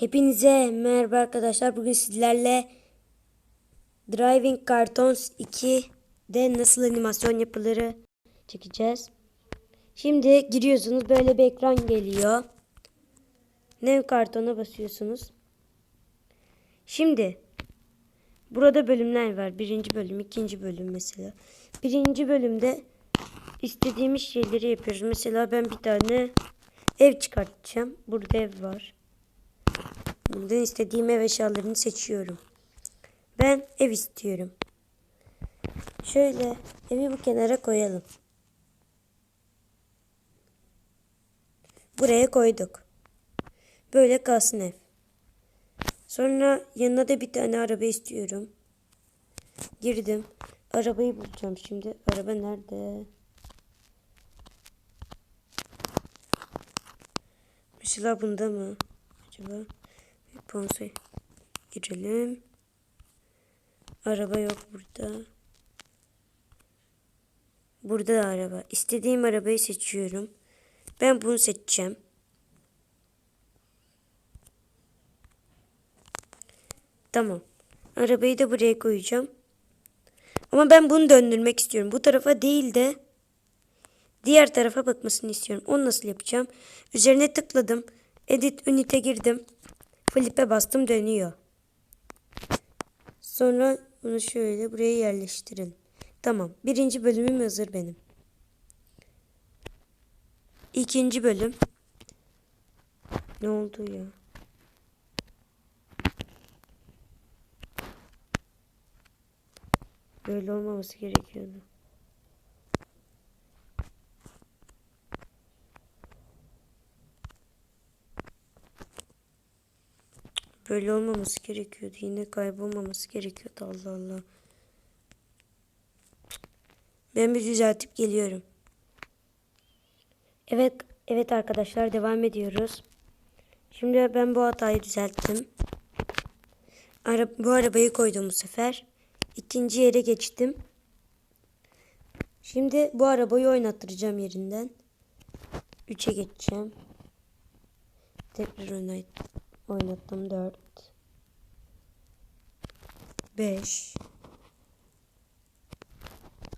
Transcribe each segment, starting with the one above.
Hepinize merhaba arkadaşlar. Bugün sizlerle Driving Cartons 2'de nasıl animasyon yapılır çekeceğiz. Şimdi giriyorsunuz böyle bir ekran geliyor. New kartona basıyorsunuz. Şimdi burada bölümler var. Birinci bölüm, ikinci bölüm mesela. Birinci bölümde istediğimiz şeyleri yapıyoruz. Mesela ben bir tane ev çıkartacağım. Burada ev var. Buradan istediğim ev eşyalarını seçiyorum. Ben ev istiyorum. Şöyle evi bu kenara koyalım. Buraya koyduk. Böyle kalsın ev. Sonra yanına da bir tane araba istiyorum. Girdim. Arabayı bulacağım şimdi. Araba nerede? Mesela bunda mı? Acaba? Ponse girelim. Araba yok burada. Burada da araba. İstediğim arabayı seçiyorum. Ben bunu seçeceğim. Tamam. Arabayı da buraya koyacağım. Ama ben bunu döndürmek istiyorum. Bu tarafa değil de diğer tarafa bakmasını istiyorum. Onu nasıl yapacağım? Üzerine tıkladım. Edit Unit'e girdim. Flip'e bastım dönüyor. Sonra bunu şöyle buraya yerleştirelim. Tamam. Birinci bölümüm hazır benim. İkinci bölüm. Ne oldu ya? Böyle olmaması gerekiyordu. Böyle olmaması gerekiyordu. Yine kaybolmaması gerekiyordu. Allah Allah. Ben bir düzeltip geliyorum. Evet, evet arkadaşlar devam ediyoruz. Şimdi ben bu hatayı düzelttim. Ara, bu arabayı koydum bu sefer. İkinci yere geçtim. Şimdi bu arabayı oynattıracağım yerinden. 3'e geçeceğim. Tekrar oynat oynattım 4 5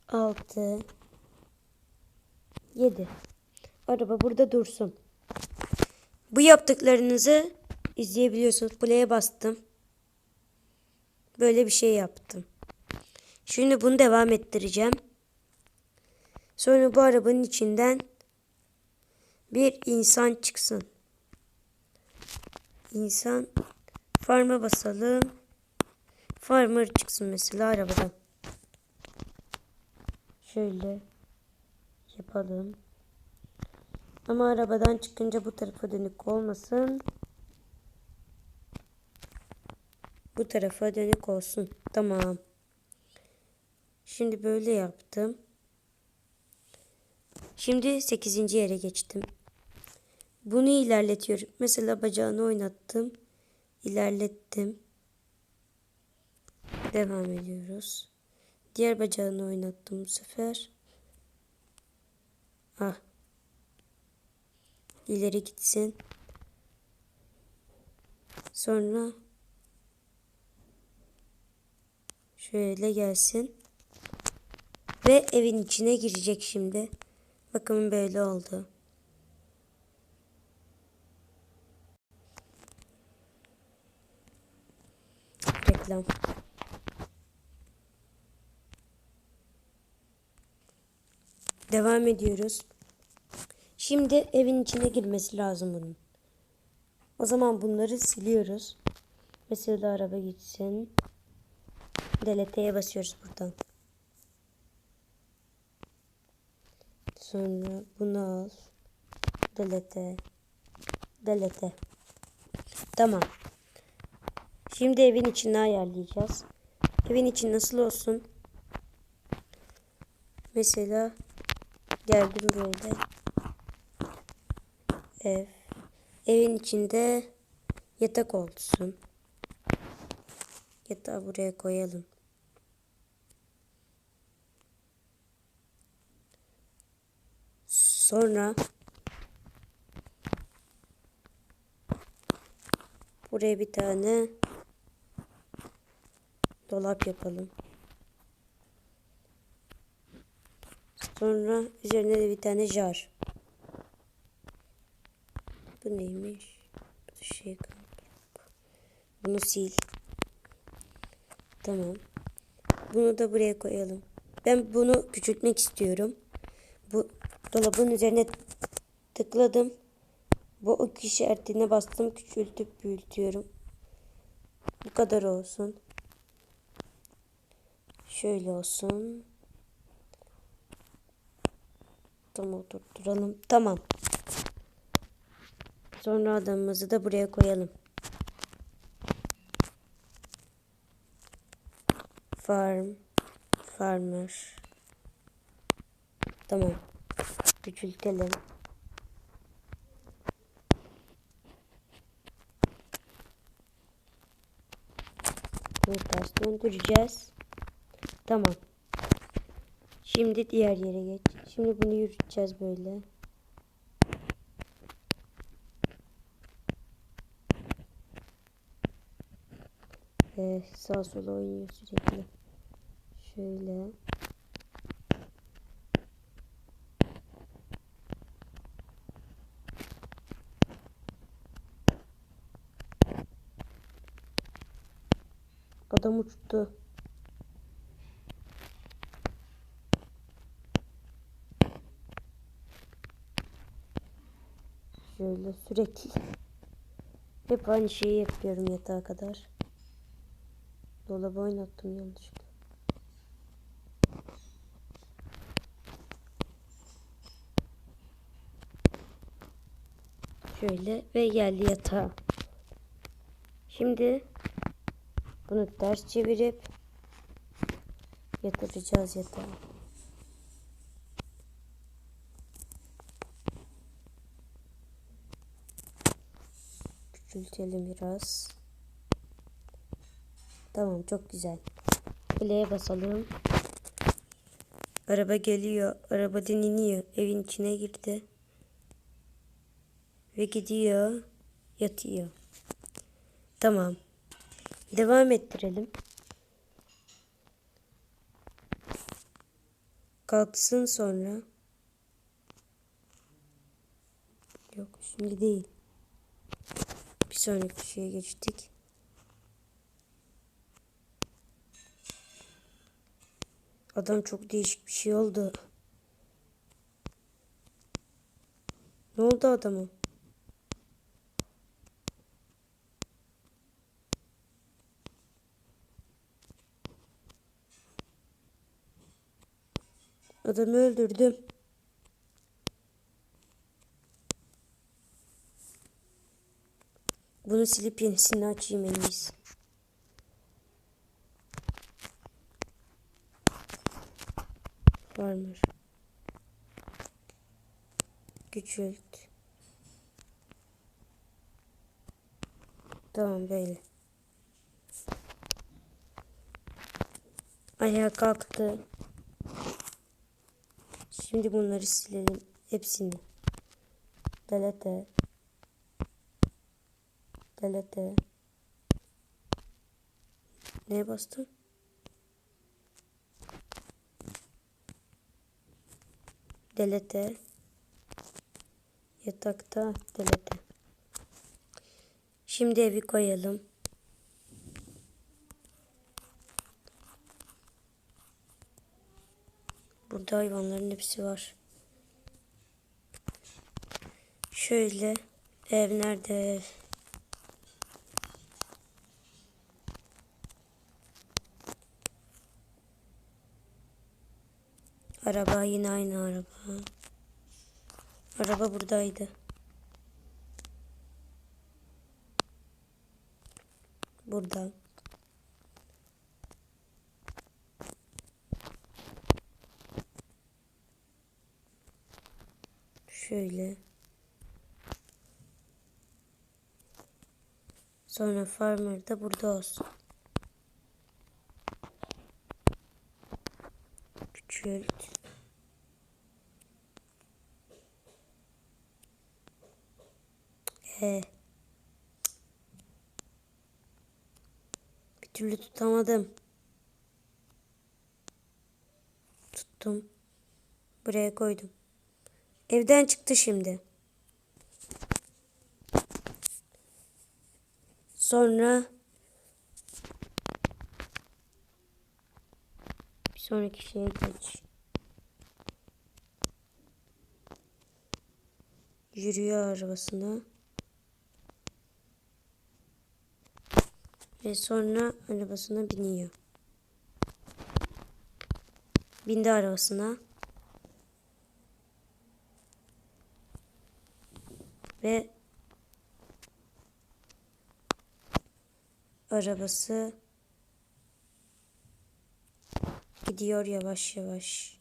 6 7 Araba burada dursun. Bu yaptıklarınızı izleyebiliyorsunuz. Play'e bastım. Böyle bir şey yaptım. Şimdi bunu devam ettireceğim. Sonra bu arabanın içinden bir insan çıksın. İnsan farma basalım. Farmer çıksın mesela arabadan. Şöyle yapalım. Ama arabadan çıkınca bu tarafa dönük olmasın. Bu tarafa dönük olsun. Tamam. Şimdi böyle yaptım. Şimdi 8. yere geçtim. Bunu ilerletiyorum. Mesela bacağını oynattım. İlerlettim. Devam ediyoruz. Diğer bacağını oynattım bu sefer. Ah. İleri gitsin. Sonra şöyle gelsin. Ve evin içine girecek şimdi. Bakın böyle oldu. Reklam. Devam ediyoruz. Şimdi evin içine girmesi lazım bunun. O zaman bunları siliyoruz. Mesela araba gitsin. Delete'ye basıyoruz buradan. Sonra bunu al. Delete. Delete. Tamam. Şimdi evin içini ayarlayacağız. Evin içi nasıl olsun? Mesela geldim böyle. Ev. Evin içinde yatak olsun. Yatağı buraya koyalım. Sonra Buraya bir tane dolap yapalım. Sonra üzerine de bir tane jar. Bu neymiş? Bu şey. Bunu sil. Tamam. Bunu da buraya koyalım. Ben bunu küçültmek istiyorum. Bu dolabın üzerine tıkladım. Bu ok işaretine bastım. Küçültüp büyütüyorum. Bu kadar olsun. Şöyle olsun. Tamam oturtturalım. Tamam. Sonra adamımızı da buraya koyalım. Farm. Farmer. Tamam. Küçültelim. Bunu ters döndüreceğiz. Tamam. Şimdi diğer yere geç. Şimdi bunu yürüteceğiz böyle. Ee, sağ sola oynuyor sürekli. Şöyle. Adam uçtu. Şöyle sürekli. Hep aynı şeyi yapıyorum yatağa kadar. Dolabı oynattım yanlışlıkla. Şöyle ve geldi yatağa. Şimdi bunu ters çevirip yatıracağız yatağa. Küçültelim biraz. Tamam çok güzel. Play'e basalım. Araba geliyor. Arabadan iniyor. Evin içine girdi. Ve gidiyor. Yatıyor. Tamam. Devam ettirelim. Kalksın sonra. Yok şimdi değil. Sonraki şeye geçtik. Adam çok değişik bir şey oldu. Ne oldu adama? Adamı öldürdüm. Bunu silip yenisini açayım en iyisi. Farmer. Küçült. Tamam böyle. Ayağa kalktı. Şimdi bunları silelim. Hepsini. Delete. Delete. Neye bastım? Delete. Yatakta delete. Şimdi evi koyalım. Burada hayvanların hepsi var. Şöyle ev nerede Araba yine aynı araba. Araba buradaydı. Burada. Şöyle. Sonra farmer da burada olsun. Küçült. E. Bir türlü tutamadım. Tuttum. Buraya koydum. Evden çıktı şimdi. Sonra sonraki şeye geç. Yürüyor arabasına. Ve sonra arabasına biniyor. Bindi arabasına. Ve arabası gidiyor yavaş yavaş.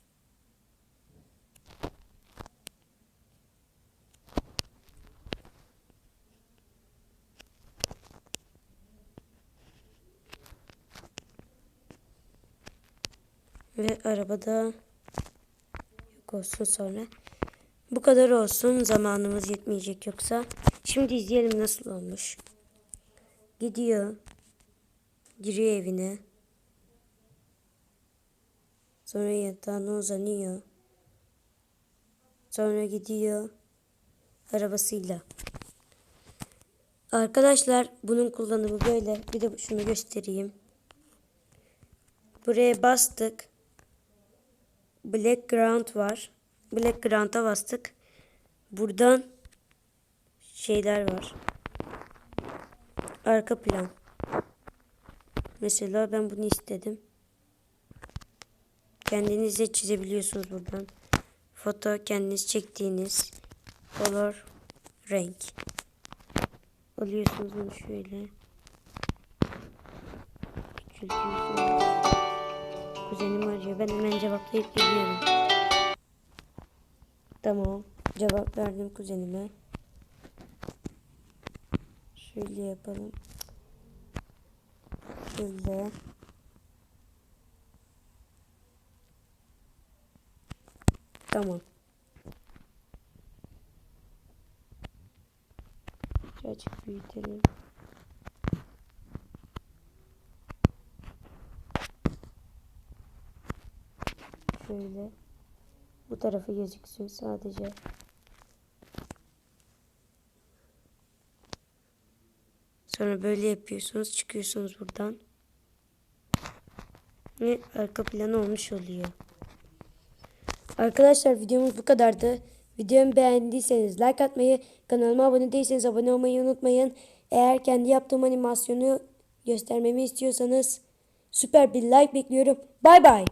Ve arabada yok olsun sonra. Bu kadar olsun. Zamanımız yetmeyecek yoksa. Şimdi izleyelim nasıl olmuş. Gidiyor. Giriyor evine. Sonra yatağına uzanıyor. Sonra gidiyor arabasıyla. Arkadaşlar bunun kullanımı böyle. Bir de şunu göstereyim. Buraya bastık. Background var. Background'a bastık. Buradan şeyler var. Arka plan. Mesela ben bunu istedim. Kendiniz de çizebiliyorsunuz buradan. Foto kendiniz çektiğiniz color renk. Alıyorsunuz bunu şöyle. Küçültüyorsunuz. Kuzenim arıyor. Ben hemen cevaplayıp geliyorum. Tamam. Cevap verdim kuzenime. Şöyle yapalım. Şöyle. Tamam. Birazcık büyütelim. Şöyle. Bu tarafı gözüksün sadece. Sonra böyle yapıyorsunuz. Çıkıyorsunuz buradan. Ve arka planı olmuş oluyor. Arkadaşlar videomuz bu kadardı. Videomu beğendiyseniz like atmayı, kanalıma abone değilseniz abone olmayı unutmayın. Eğer kendi yaptığım animasyonu göstermemi istiyorsanız süper bir like bekliyorum. Bay bay.